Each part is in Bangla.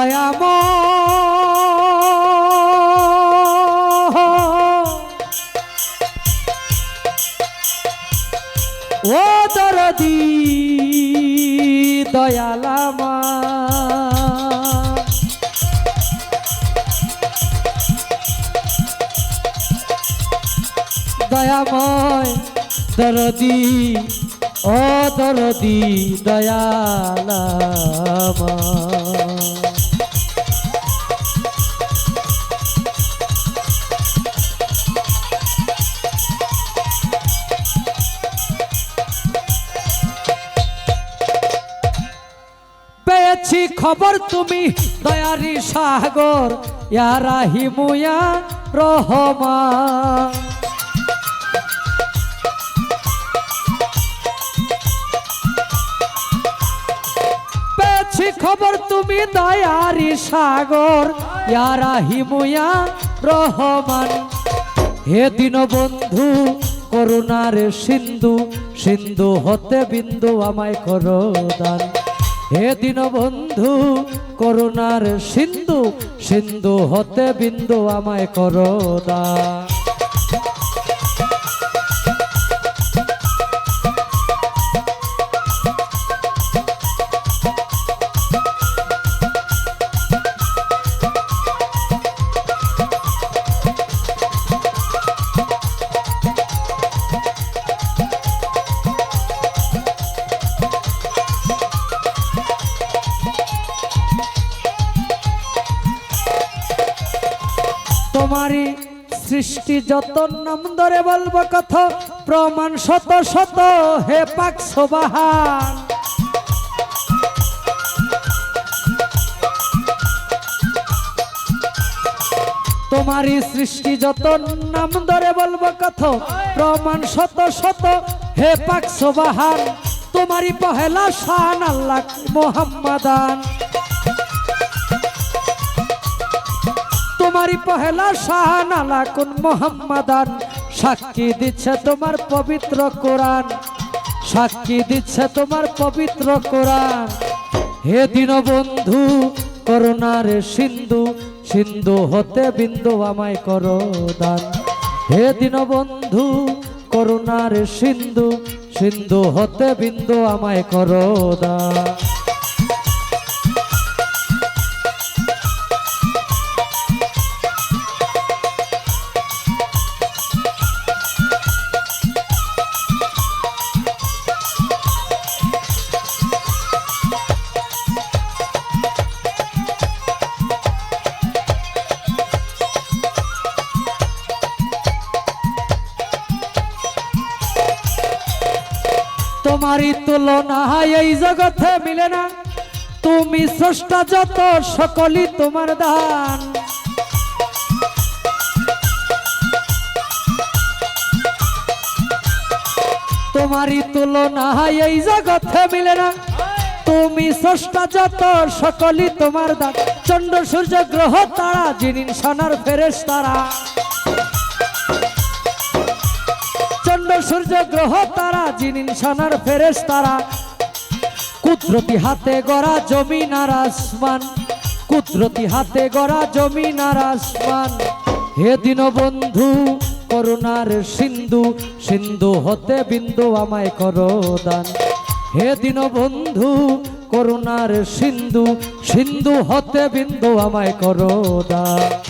দয়াম ও দরদি দয়ালামা। দয়াময় দরদি ও দরদি দয়ালামা। পেয়েছি খবর তুমি, দয়ারি সাগর ইয়ারাহিমুয়া রহমান। পেয়েছি খবর তুমি, দয়ারি সাগর ইয়ারাহিমুয়া রহমান। হে দিন বন্ধু করুণার সিন্ধু সিন্ধু হতে বিন্দু আমায় করো দান। হে দিন বন্ধু করুণার সিন্ধু সিন্ধু হতে বিন্দু আমায় করো সৃষ্টি যত নাম ধরে বলব কথা, প্রমাণ শত শত হে পাক সোবাহান। তোমারই সৃষ্টি যত নাম ধরে বলব কথা, প্রমাণ শত শত হে পাক সোবাহান। তোমারই পহেলা শান আল্লাহ মোহাম্মদান। তোমারই পহেলা শাহানালা কোন মোহাম্মদান? সাক্ষী দিচ্ছে তোমার পবিত্র কোরআন। সাক্ষী দিচ্ছে তোমার পবিত্র কোরআন। হে দিন বন্ধু করুণার সিন্ধু সিন্ধু হতে বিন্দু আমায় করো দান। হে দিন বন্ধু করুণার সিন্ধু সিন্ধু হতে বিন্দু আমায় করো দান। তোমারই তুলনা এই জগতে মিলে না। তুমি স্রষ্টা যত, সকলই তোমার দান। তোমারই তুলনা এই জগতে মিলে না। তুমি স্রষ্টা যত, সকলই তোমার দান। চন্দ্র, সূর্য, গ্রহ, তারা যিনি সোনার ফেরেস তারা সূর্য গ্রহ তারা যিনি সোনার ফেরেস তারা। কুদরতি হাতে গড়া জমিন আর আসমান, কুদরতি হাতে গড়া জমিন আর আসমান। হে দিন বন্ধু করুণার সিন্ধু সিন্ধু হতে বিন্দু আমায় করো দান। হে দিন বন্ধু করুণার সিন্ধু সিন্ধু হতে বিন্দু আমায় করো দান।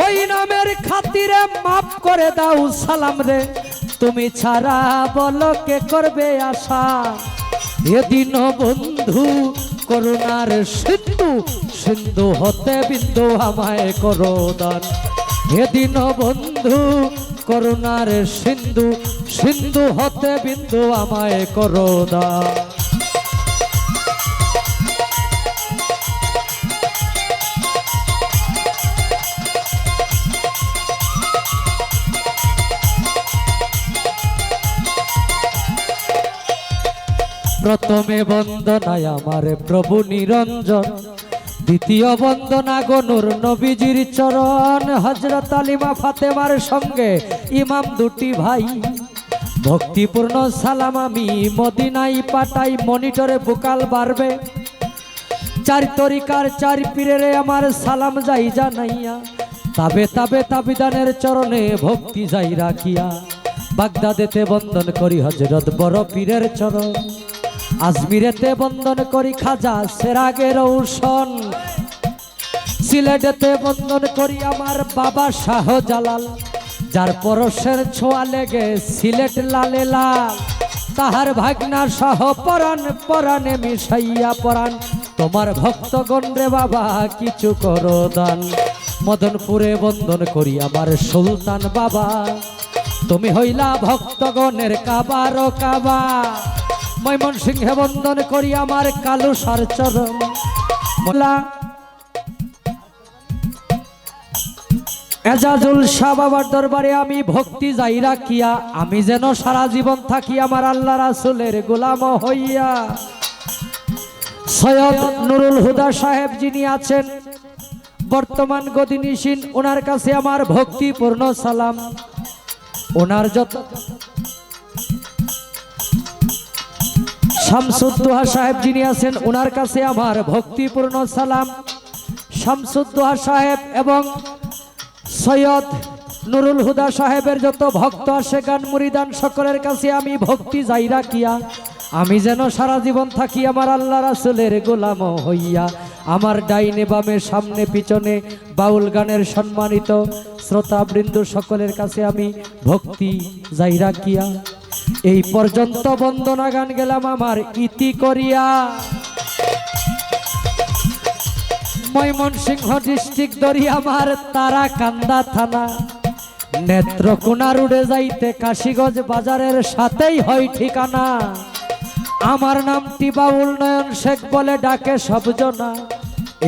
ওই নামের খাতিরে মাফ করে দাও, সালাম রে। তুমি ছাড়া বলো কে করবে আশা? এদিন বন্ধু, করুণার সিন্ধু সিন্ধু হতে বিন্দু আমায় করো দান। এদিন বন্ধু, করুণার সিন্ধু সিন্ধু হতে বিন্দু আমায় করো দান। প্রথমে বন্দনায় আমার প্রভু নিরঞ্জন। দ্বিতীয় বন্দনা গনুর নবীজির চরণ হজরত আলিমা ফাতেমার সঙ্গে ইমাম দুটি ভাই। ভক্তিপূর্ণ সালাম আমি মদিনাই পাটাই মনিটরে বুকাল বাড়বে। চার তরিকার চার পীরেরে আমার সালাম যাই জানাইয়া, তাবে তাবে তাবিদানের চরণে ভক্তি যাই রাখিয়া। বাগদাদেতে বন্দন করি হজরত বড় পীরের চরণ। আজমিরেতে বন্দন করি খাজা সেরাগের ঔষণ। সিলেটেতে বন্দন করি আমার বাবা শাহ জালাল যার পরশের ছোঁয়া লেগে সিলেট লালে লাল। তাহার ভাগনা সহ পরাণ পরাণে মিশাইয়া পরাণ। তোমার ভক্তগণ রে বাবা, কিছু করো দান। মদনপুরে বন্দন করি আমার সুলতান বাবা। তুমি হইলা ভক্তগণের কাবার কাবা। মৈমন সিংহে বন্দন করি আমার কালু সার চরণ। মোলা এজাজুল শাহ বাবার দরবারে আমি ভক্তি যাই রাখিয়া, আমি যেন সারা জীবন থাকি আমার আল্লাহ রাসুলের গোলাম হইয়া। সৈয়দ নুরুল হুদা সাহেব যিনি আছেন, বর্তমান গদিনীসীন, ওনার কাছে আমার ভক্তিপূর্ণ সালাম। ওনার যত শামসুদ্দোহা সাহেব যিনি আছেন ওনার কাছে আমার ভক্তিপূর্ণ সালাম। শামসুদ্দোহা সাহেব এবং সৈয়দ নুরুল হুদা সাহেবের যত ভক্ত আসে, গান মুরিদান সকলের কাছে আমি ভক্তি যাই রাখিয়া, আমি যেন সারা জীবন থাকি আমার আল্লাহ রাসুলের গোলাম হইয়া, আমার ডাইনে বামে, সামনে পিছনে বাউল গানের সম্মানিত শ্রোতাবৃন্দ সকলের কাছে আমি ভক্তি যাই রাখিয়া। এই পর্যন্ত বন্দনা গান গেলাম আমার, ইতি করিয়া। ময়মনসিংহ ডিস্ট্রিক্ট দরি আমার তারা কান্দা থানা নেত্রকোনা রুডে যাইতে কাশিগঞ্জ বাজারের সাথেই হয় ঠিকানা। আমার নামটি বাউল নয়ন শেখ বলে ডাকে সবজনা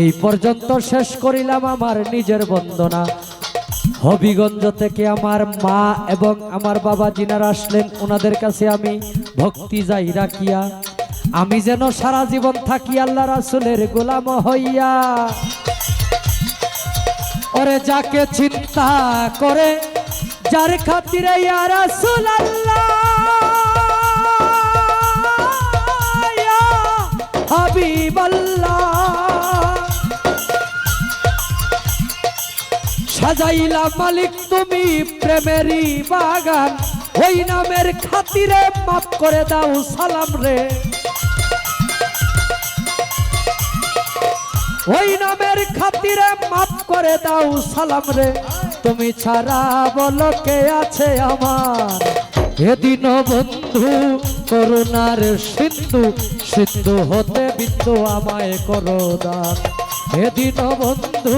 এই পর্যন্ত শেষ করিলাম আমার নিজের বন্দনা। হবিগঞ্জ থেকে আমার মা এবং আমার বাবা যিনারা আসলেন, ওনাদের কাছে আমি ভক্তি যাই রাখিয়া। আমি যেন সারা জীবন থাকি আল্লাহ রাসুলের গোলাম হইয়া। ওরে যাকে চিন্তা করে, যার খাতিরে রাসূল আল্লাহ ইয়া হাবিবাল্লাহ। সাজাইলা মালিক, তুমি প্রেমেরই বাগান। ওই নামের খাতিরে মাফ করে দাও, সালাম রে। ওই নামের খাতিরে মাফ করে দাও, সালাম রে। তুমি ছাড়া বলো কে আছে আমার। এদিন বন্ধু, করুণার সিন্ধু। সিন্ধু হতে বিন্দু আমায় করো দান। এদিন বন্ধু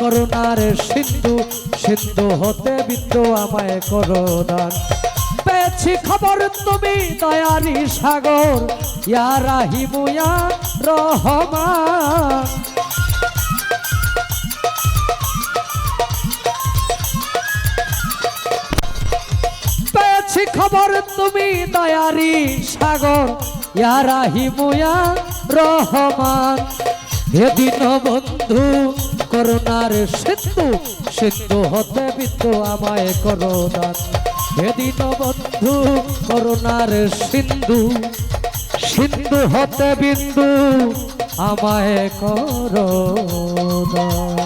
করুণার সিন্ধু সিন্ধু হতে বিন্দু আমায় করো দান পেয়েছি খবর তুমি দয়ারি সাগর, ইয়া রাহিমুয়া রহমান। পেয়েছি খবর তুমি দয়ারি সাগর, ইয়া রাহিমুয়া রহমান। এদিন বন্ধু করুণার সিন্ধু সিন্ধু হতে বিন্দু আমায় করোনা দান। এদিন বন্ধু করোনার সিন্ধু সিন্ধু হতে বিন্দু আমায় করো দান।